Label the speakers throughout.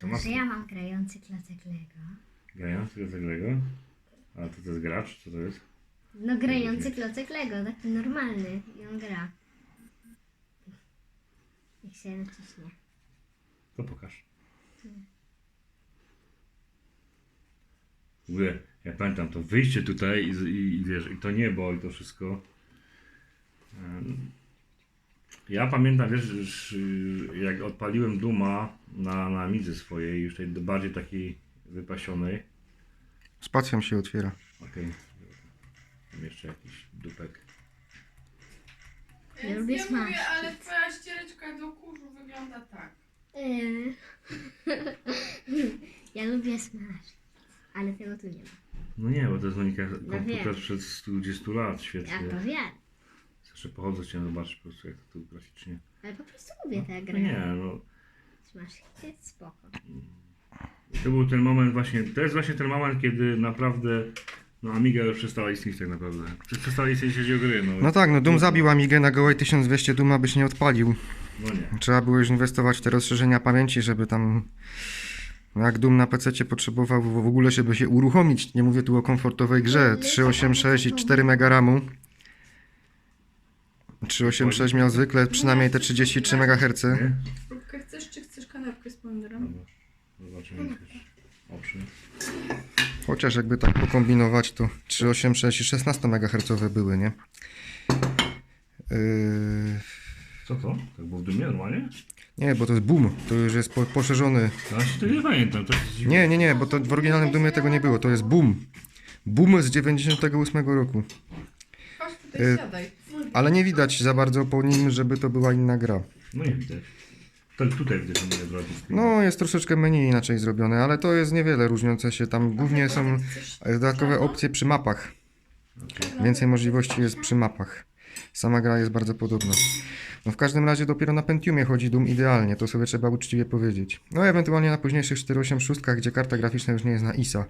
Speaker 1: To ma
Speaker 2: Że ja mam grający klocek Lego.
Speaker 1: grający do tego. A to, to jest gracz? Co to jest?
Speaker 2: No grający klocek Lego, taki normalny. I on gra. Jak się naciśnie.
Speaker 1: To pokaż. W ogóle, ja pamiętam to wyjście tutaj i, i, i wiesz, i to niebo, i to wszystko. Em, Ja pamiętam, wiesz, jak odpaliłem Duma na, na midze swojej, już tej bardziej takiej wypasionej.
Speaker 3: Spacją się otwiera.
Speaker 1: Okej. Tam jeszcze jakiś dupek.
Speaker 2: Ja
Speaker 4: Ja
Speaker 2: lubię
Speaker 4: nie
Speaker 2: smaż.
Speaker 4: mówię, ale twoja ściereczka do kurzu wygląda tak.
Speaker 2: Yy. ja lubię smaż. Ale tego tu nie ma.
Speaker 1: No nie, bo to jest Monika komputer
Speaker 2: wiem.
Speaker 1: przed 120 lat, świetnie.
Speaker 2: Ja to wiem.
Speaker 1: Zawsze pochodzę, chciałem zobaczyć po prostu jak to tu graficznie.
Speaker 2: Ale po prostu lubię tę
Speaker 1: No
Speaker 2: grę.
Speaker 1: nie, no.
Speaker 2: Smaż jest spoko.
Speaker 1: To był ten moment właśnie, to jest właśnie ten moment, kiedy naprawdę no Amiga już przestała istnieć tak naprawdę. Prze- Przestała istnieć jeśli chodzi o gry, no.
Speaker 3: No tak, no Doom zabił Amigę na gołej 1200 Duma byś nie odpalił.
Speaker 1: No nie.
Speaker 3: Trzeba było już inwestować w te rozszerzenia pamięci, żeby tam... no Jak Doom na PC potrzebował w ogóle, żeby się uruchomić. Nie mówię tu o komfortowej grze. 386 i 4 MB RAMu. 386 miał zwykle przynajmniej te 33 MHz.
Speaker 4: Próbkę chcesz, czy chcesz kanapkę z pomidorem?
Speaker 1: Zobaczymy jakieś oprzy.
Speaker 3: Chociaż jakby tak pokombinować, to 386 i 16 MHz były, nie? Yy...
Speaker 1: Co to? Tak było w Dumie normalnie?
Speaker 3: Nie, bo to jest Boom. To już jest po, poszerzony.
Speaker 1: Ja się tego nie pamiętam. To jest.
Speaker 3: Nie, nie, nie, bo to w oryginalnym Doomie tego nie było. To jest Boom. Boom z 98 roku.
Speaker 4: Chodź tutaj,
Speaker 3: Y,
Speaker 4: siadaj.
Speaker 3: Ale nie widać za bardzo po nim, żeby to była inna gra.
Speaker 1: No nie widać. To tutaj widać, że nie jest robić.
Speaker 3: No, jest troszeczkę menu inaczej zrobione, ale to jest niewiele różniące się. Tam głównie są dodatkowe opcje przy mapach. Więcej możliwości jest przy mapach. Sama gra jest bardzo podobna. No w każdym razie dopiero na Pentiumie chodzi Doom idealnie, to sobie trzeba uczciwie powiedzieć. No ewentualnie na późniejszych 486, gdzie karta graficzna już nie jest na ISA.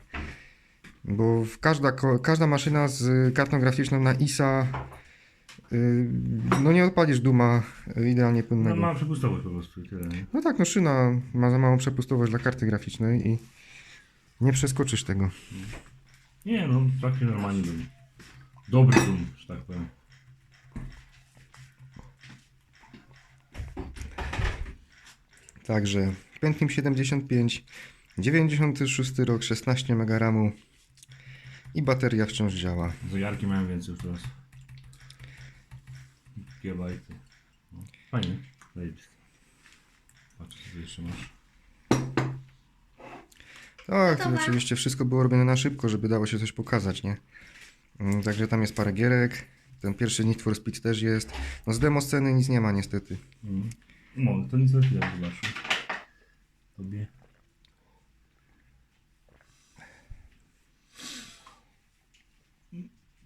Speaker 3: Bo każda, każda maszyna z kartą graficzną na ISA no nie odpalisz Duma idealnie
Speaker 1: No
Speaker 3: płynnego.
Speaker 1: ma przepustowość po prostu tyle. Nie?
Speaker 3: No tak, no szyna ma za małą przepustowość dla karty graficznej i nie przeskoczysz tego.
Speaker 1: Nie no, taki normalny Dum. Dobry Dum, że tak powiem.
Speaker 3: Także Pentium 75, 96 rok, 16 MB RAMu i bateria wciąż działa.
Speaker 1: Zojarki miałem więcej już teraz. Gigabajty. No, fajnie. Zajebiste. Patrz, co tu jeszcze masz.
Speaker 3: Tak, to oczywiście wszystko było robione na szybko, żeby dało się coś pokazać, nie? Mm, Także tam jest parę gierek. Ten pierwszy Need for Speed też jest. No z demo sceny nic nie ma niestety.
Speaker 1: Mm. No, to nic za chwilę zobaczę. Tobie.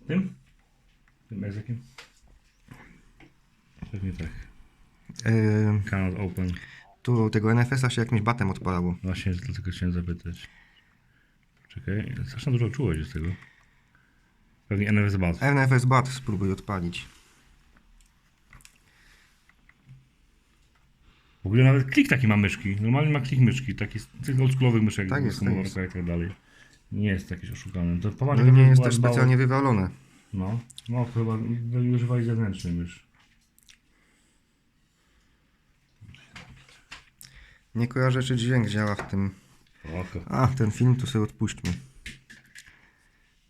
Speaker 1: Tym? Tym językiem? Pewnie tak.
Speaker 3: Yy,
Speaker 1: Cannot open.
Speaker 3: tu tego NFS-a się jakimś batem odpalało.
Speaker 1: Właśnie dlatego chciałem zapytać. Czekaj, strasznie dużo czułeś z tego. Pewnie NFS Bat.
Speaker 3: NFS bat spróbuj odpalić.
Speaker 1: W ogóle nawet klik taki ma myszki. Normalnie ma klik myszki, taki z tych oldschoolowych myszek.
Speaker 3: Tak jest, tak
Speaker 1: komórką i tak dalej. Nie jest jakieś oszukane. To
Speaker 3: No i nie jest też specjalnie wywalone.
Speaker 1: No, no to chyba używali zewnętrzny mysz.
Speaker 3: Nie kojarzę, czy dźwięk działa w tym.
Speaker 1: Oko.
Speaker 3: A, ten film to sobie odpuśćmy.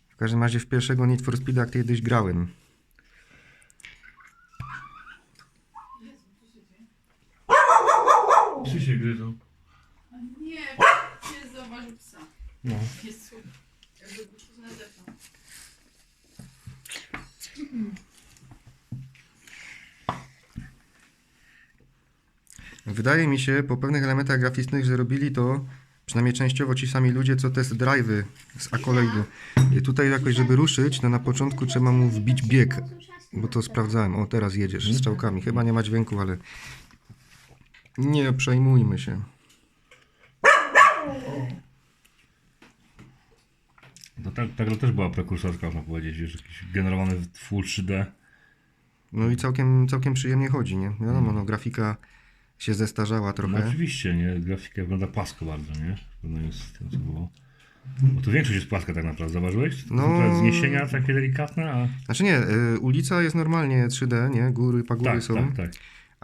Speaker 3: W każdym razie w pierwszego Need for Speeda kiedyś grałem.
Speaker 1: Psy się gryzą.
Speaker 4: Nie, pies zauważył psa.
Speaker 1: No.
Speaker 4: Jezu. Jakby go tu nadepnął.
Speaker 3: Wydaje mi się po pewnych elementach graficznych, że robili to przynajmniej częściowo ci sami ludzie, co test drive'y z Accolade. I tutaj jakoś, żeby ruszyć, to na początku trzeba mu wbić bieg. Bo to sprawdzałem. O, teraz jedziesz z strzałkami. Chyba nie ma dźwięku, ale nie przejmujmy się.
Speaker 1: To ta, ta gra też była prekursorska, można powiedzieć, już jakiś generowany w full 3D.
Speaker 3: No i całkiem, całkiem przyjemnie chodzi, nie? Wiadomo, no grafika się zestarzała
Speaker 1: No
Speaker 3: trochę.
Speaker 1: oczywiście, nie? Grafika wygląda płasko bardzo, nie? No jest z tym, co było. Bo tu większość jest płaska tak naprawdę, zauważyłeś? To
Speaker 3: No.
Speaker 1: zniesienia takie delikatne, a...
Speaker 3: Znaczy nie, y, ulica jest normalnie 3D, nie? Góry, pagóry
Speaker 1: Tak,
Speaker 3: są.
Speaker 1: tak, tak.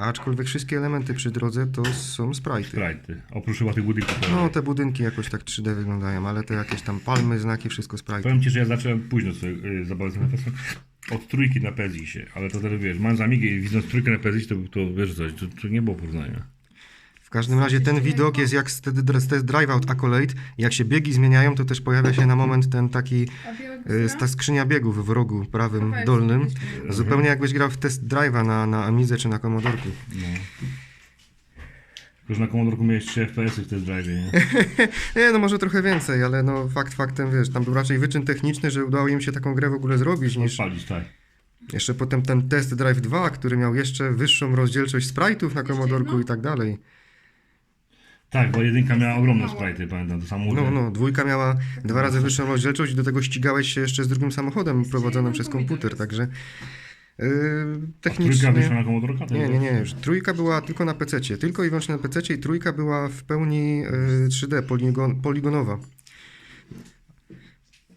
Speaker 3: Aczkolwiek wszystkie elementy przy drodze to są sprite'y.
Speaker 1: Sprite. Oprócz chyba tych budynków.
Speaker 3: No, te budynki jakoś tak 3D wyglądają, ale te jakieś tam palmy, znaki, wszystko sprite.
Speaker 1: Powiem Ci, że ja zacząłem późno sobie y, zabawy z NFS-em. Od trójki na PSX-ie, ale to teraz wiesz, mając Amigę i widząc trójkę na PSX, to, to wiesz coś, to, to nie było porównania.
Speaker 3: W każdym razie ten widok jest jak z te- z test Drive Out Accolade. Jak się biegi zmieniają, to też pojawia się na moment ten taki,
Speaker 4: psa?
Speaker 3: ta skrzynia biegów w rogu prawym dolnym. Zupełnie jakbyś grał w test Drive'a na, na Amidze czy na Commodorku.
Speaker 1: No. Tylko, że na Commodore miałeś 3 FPS-y w test drive, nie?
Speaker 3: Nie, no może trochę więcej, ale no fakt faktem, wiesz, tam był raczej wyczyn techniczny, że udało im się taką grę w ogóle zrobić niż...
Speaker 1: Odpalić, tak.
Speaker 3: Jeszcze potem ten Test Drive 2, który miał jeszcze wyższą rozdzielczość sprite'ów na Commodorku
Speaker 4: jedno?
Speaker 3: i tak dalej.
Speaker 1: Tak, bo jedynka miała ogromne sprite, pamiętam, to samo.
Speaker 3: No, no, dwójka miała dwa razy wyższą rozdzielczość i do tego ścigałeś się jeszcze z drugim samochodem prowadzonym przez komputer, także yy,
Speaker 1: Trójka
Speaker 3: technicznie...
Speaker 1: wyszła na Commodore?
Speaker 3: Nie, nie, nie, trójka była tylko na PC, tylko i wyłącznie na PC i trójka była w pełni yy, 3D, poligon, poligonowa.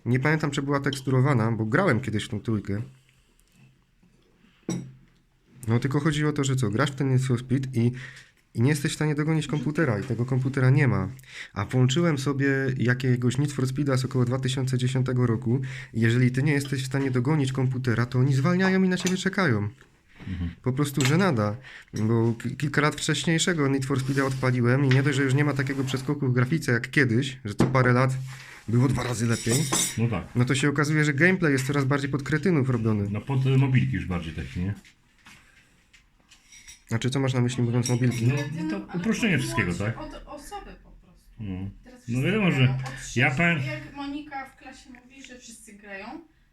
Speaker 3: Nie pamiętam, czy była teksturowana, bo grałem kiedyś w tą trójkę. No tylko chodzi o to, że co, grasz w ten Need for Speed i, i nie jesteś w stanie dogonić komputera i tego komputera nie ma. A włączyłem sobie jakiegoś Need for Speeda z około 2010 roku i jeżeli ty nie jesteś w stanie dogonić komputera, to oni zwalniają i na ciebie czekają. Po prostu żenada, bo ki- kilka lat wcześniejszego Need for Speeda odpaliłem i nie dość, że już nie ma takiego przeskoku w grafice jak kiedyś, że co parę lat było dwa razy lepiej,
Speaker 1: No tak.
Speaker 3: no to się okazuje, że gameplay jest coraz bardziej pod kretynów robiony.
Speaker 1: No pod y, mobilki już bardziej taki, nie?
Speaker 3: Znaczy, co masz na myśli mówiąc mobilki?
Speaker 1: No, to
Speaker 4: ale
Speaker 1: uproszczenie wszystkiego, tak?
Speaker 4: Od osoby po prostu.
Speaker 1: No.
Speaker 4: Teraz
Speaker 1: No
Speaker 4: wszyscy
Speaker 1: wiadomo, że
Speaker 4: grają. Od
Speaker 1: ja
Speaker 4: sześciu-
Speaker 1: pamię-
Speaker 4: Jak Monika w klasie mówi, że wszyscy grają,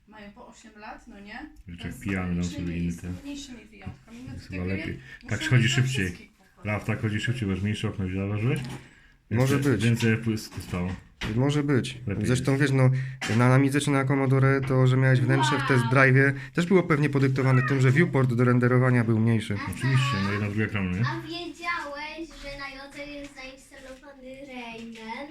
Speaker 4: mają po 8 lat, no nie? To
Speaker 1: jak pijany
Speaker 4: mniejszymi-
Speaker 1: sobie inny
Speaker 4: z mniejszymi wyjątkami. No
Speaker 1: Jest chyba lepiej. Tak schodzi szybciej. Raf, tak chodzi szybciej, bo masz mniejsze okno, zauważyłeś?
Speaker 3: Może być.
Speaker 1: Więcej FPS stało.
Speaker 3: Może być.
Speaker 1: Lepiej
Speaker 3: Zresztą wiesz, no, na Amidze czy na Commodore to, że miałeś wnętrze w test drive też było pewnie podyktowane tym, że viewport do renderowania był mniejszy.
Speaker 1: Oczywiście, no jedna druga ekranu, nie?
Speaker 2: A wiedziałeś, że na Jodze jest zainstalowany Rayman?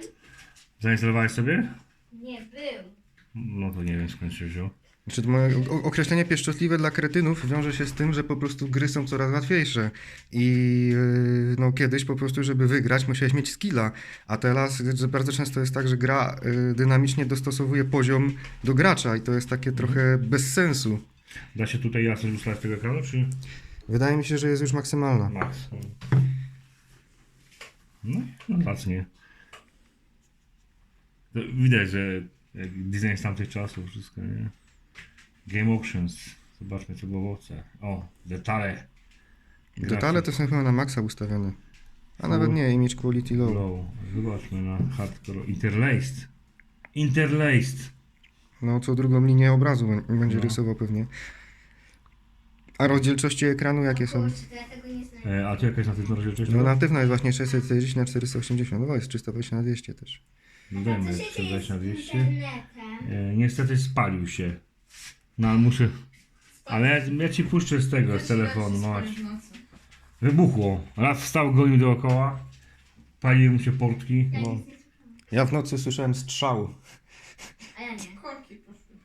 Speaker 1: Zainstalowałeś sobie?
Speaker 2: Nie był.
Speaker 1: No to nie wiem skąd się wziął.
Speaker 3: Znaczy, moje określenie pieszczotliwe dla kretynów wiąże się z tym, że po prostu gry są coraz łatwiejsze. I yy, no, kiedyś po prostu, żeby wygrać, musiałeś mieć skilla. A teraz że bardzo często jest tak, że gra yy, dynamicznie dostosowuje poziom do gracza i to jest takie trochę bez sensu.
Speaker 1: Da się tutaj jasność ustawić tego ekranu, czy
Speaker 3: Wydaje mi się, że jest już maksymalna.
Speaker 1: max? No, no zacnie. Widać, że design z tamtych czasów, wszystko, nie? Game Options. Zobaczmy, co było w oce. O, detale.
Speaker 3: Detale to są chyba na maksa ustawione. A nawet nie, image quality low.
Speaker 1: Low. Zobaczmy na hardcore. Interlaced. Interlaced.
Speaker 3: No, co drugą linię obrazu bę- będzie
Speaker 1: No.
Speaker 3: rysował pewnie. A rozdzielczości ekranu jakie są?
Speaker 1: E, a tu jakaś natywna rozdzielczość?
Speaker 3: No natywna jest właśnie 640 na 480, no jest 320 na 200 też.
Speaker 1: Dajmy
Speaker 2: dzieje
Speaker 1: 420 na
Speaker 2: z
Speaker 1: 200.
Speaker 2: internetem?
Speaker 1: E, niestety spalił się. No ale muszę... Ale ja, ja ci puszczę z tego, z telefonu. Wybuchło. Raz wstał, gonił dookoła. Paliły mu się portki.
Speaker 2: Ja
Speaker 1: No.
Speaker 3: Ja w nocy słyszałem strzał.
Speaker 2: A ja nie.
Speaker 4: Korki poszły.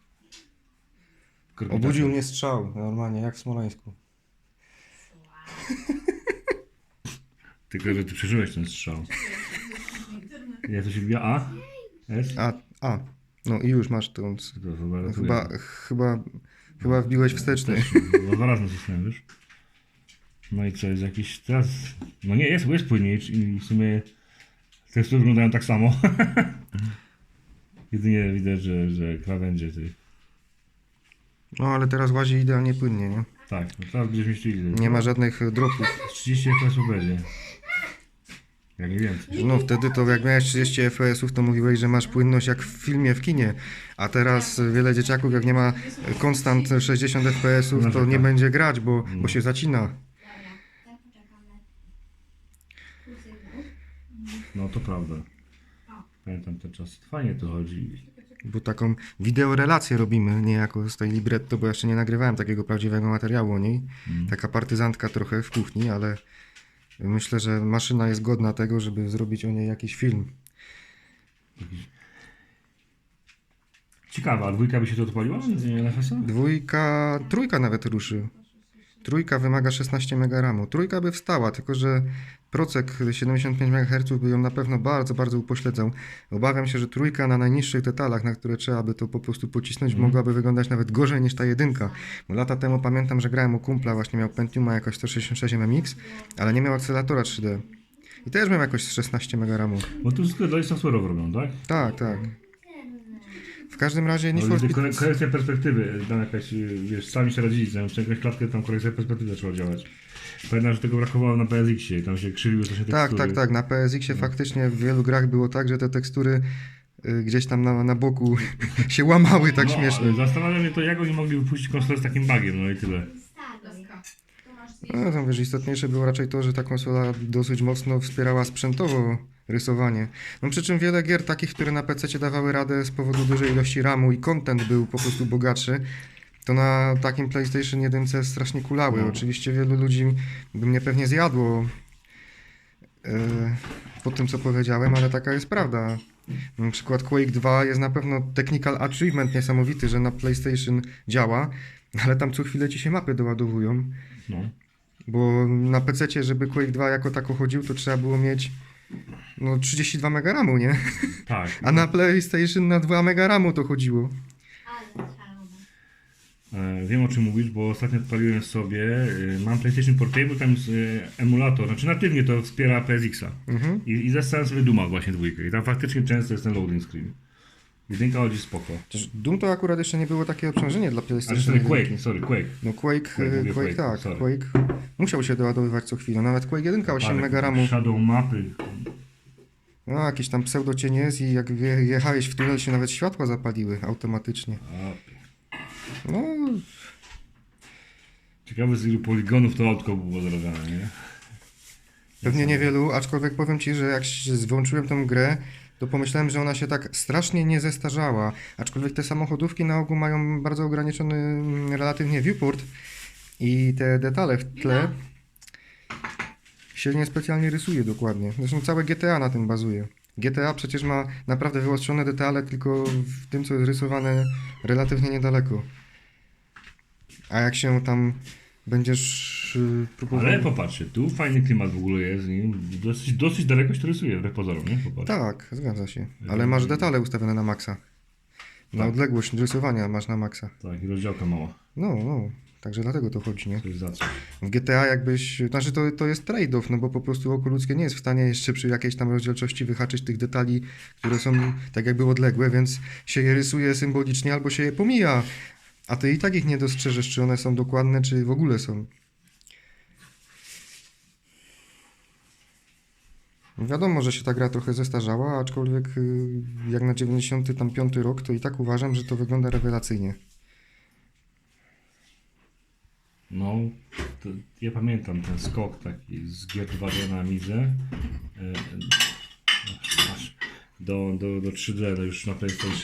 Speaker 3: Obudził mnie strzał, normalnie, jak w Smoleńsku.
Speaker 1: Tylko, że ty przeżyłeś ten strzał. Jak to się wbija? A? S?
Speaker 3: A, a, no i już masz tą...
Speaker 1: chyba,
Speaker 3: Chyba, chyba, chyba wbiłeś wsteczny.
Speaker 1: No dwa razy wiesz? No i co, jest jakiś teraz... No nie, jest, jest płynniej i w sumie tekstury wyglądają tak samo. Jedynie widać, że, że krawędzie tych...
Speaker 3: No ale teraz łazi idealnie płynnie, nie?
Speaker 1: Tak, no teraz będziesz mieścili.
Speaker 3: Nie ma żadnych dropów.
Speaker 1: 30 FPS będzie. Jak nie więcej.
Speaker 3: No wtedy to jak miałeś 30 FPS-ów, to mówiłeś, że masz płynność jak w filmie w kinie. A teraz wiele dzieciaków, jak nie ma konstant 60 FPS-ów, to nie będzie grać, bo, bo się zacina.
Speaker 2: Ja.
Speaker 1: No to prawda. Pamiętam ten czas. Fajnie to chodzi.
Speaker 3: Bo taką wideorelację robimy, niejako z tej libretto, bo jeszcze nie nagrywałem takiego prawdziwego materiału o niej.
Speaker 1: Mm.
Speaker 3: Taka partyzantka trochę w kuchni, ale Myślę, że maszyna jest godna tego, żeby zrobić o niej jakiś film.
Speaker 1: Ciekawa, a dwójka by się to odpaliła?
Speaker 3: Dwójka, trójka nawet ruszy. Trójka wymaga 16 MB RAMu. Trójka by wstała, tylko że procek 75 MHz by ją na pewno bardzo, bardzo upośledzał. Obawiam się, że trójka na najniższych detalach, na które trzeba by to po prostu pocisnąć, mogłaby wyglądać nawet gorzej niż ta jedynka. Bo lata temu pamiętam, że grałem u kumpla, właśnie miał Pentiuma jakoś 166 MX, ale nie miał akceleratora 3D. I też miał jakoś 16 MB RAMu.
Speaker 1: Bo tu wszystko dalej software'owo robią, tak?
Speaker 3: Tak, tak. W każdym razie Need
Speaker 1: No,
Speaker 3: for Speed...
Speaker 1: korekcja perspektywy, tam jakaś, wiesz, sami się radzili, tam przy jakąś klatkę tam korekcja perspektywy zaczęła działać. Pamiętam, że tego brakowało na PSX-ie, tam się krzywiły troszkę
Speaker 3: Tak,
Speaker 1: tekstury.
Speaker 3: tak, tak. Na PSX-ie faktycznie w wielu grach było tak, że te tekstury y, gdzieś tam na, na boku się łamały tak
Speaker 1: no,
Speaker 3: śmiesznie.
Speaker 1: ale Zastanawia mnie to, jak oni mogli wypuścić konsolę z takim bugiem, no i tyle.
Speaker 3: No, tam wiesz, istotniejsze było raczej to, że ta konsola dosyć mocno wspierała sprzętowo rysowanie. No przy czym wiele gier takich, które na PC dawały radę z powodu dużej ilości RAMu i content był po prostu bogatszy, to na takim PlayStation 1 strasznie kulały.
Speaker 1: No.
Speaker 3: Oczywiście wielu ludzi by mnie pewnie zjadło e, po tym, co powiedziałem, ale taka jest prawda. Na przykład Quake 2 jest na pewno technical achievement niesamowity, że na PlayStation działa, ale tam co chwilę ci się mapy doładowują.
Speaker 1: No.
Speaker 3: Bo na PC, żeby Quake 2 jako tako chodził, to trzeba było mieć no 32 MB RAMu, nie?
Speaker 1: Tak.
Speaker 3: A na PlayStation na 2 MB RAMu to chodziło.
Speaker 2: Ale.
Speaker 1: E, Wiem o czym mówisz, bo ostatnio odpaliłem sobie, e, mam PlayStation Portable, tam jest e, emulator, znaczy natywnie to wspiera PSX-a.
Speaker 3: Mhm.
Speaker 1: I, i zastanawiam sobie Duma właśnie dwójkę i tam faktycznie często jest ten loading screen. Jedynka chodzi spoko.
Speaker 3: Doom to akurat jeszcze nie było takie obciążenie dla
Speaker 1: Ale
Speaker 3: PlayStation. 1.
Speaker 1: Quake, nie, sorry, Quake.
Speaker 3: No Quake,
Speaker 1: Quake,
Speaker 3: Quake, Quake tak.
Speaker 1: sorry.
Speaker 3: Quake musiał się doładowywać co chwilę. Nawet Quake 1 8
Speaker 1: Ale
Speaker 3: MB RAMu.
Speaker 1: Shadow mapy.
Speaker 3: No jakiś tam pseudocień jest i jak wje- jechałeś w tunel się nawet światła zapaliły automatycznie.
Speaker 1: A,
Speaker 3: No
Speaker 1: ciekawe z ilu poligonów to autko było zrobione, nie?
Speaker 3: Pewnie niewielu, aczkolwiek powiem Ci, że jak się włączyłem tą grę, to pomyślałem, że ona się tak strasznie nie zestarzała. Aczkolwiek te samochodówki na ogół mają bardzo ograniczony mm, relatywnie viewport i te detale w tle się niespecjalnie rysuje dokładnie. Zresztą całe GTA na tym bazuje. GTA przecież ma naprawdę wyostrzone detale tylko w tym, co jest rysowane relatywnie niedaleko. A jak się tam będziesz y, próbował...
Speaker 1: Ale popatrzcie, tu fajny klimat w ogóle jest i dosyć, dosyć daleko się to rysuje, wbrew pozorom, nie? Popatrz.
Speaker 3: Tak, zgadza się. Ale masz detale ustawione na maksa. Na
Speaker 1: Tak.
Speaker 3: odległość rysowania masz na maksa.
Speaker 1: Tak, i rozdziałka mała.
Speaker 3: No, no. Także dlatego to chodzi, nie?
Speaker 1: Za.
Speaker 3: W GTA jakbyś... Znaczy to, to jest trade-off, no bo po prostu oko ludzkie nie jest w stanie jeszcze przy jakiejś tam rozdzielczości wyhaczyć tych detali, które są tak jakby odległe, więc się je rysuje symbolicznie albo się je pomija. A ty i tak ich nie dostrzeżesz, czy one są dokładne, czy w ogóle są. Wiadomo, że się ta gra trochę zestarzała, aczkolwiek y, jak na 95 rok, to i tak uważam, że to wygląda rewelacyjnie.
Speaker 1: No, to, ja pamiętam ten skok taki z G2D na Midze. E, e, aż do, do, do 3D, no już na PlayStation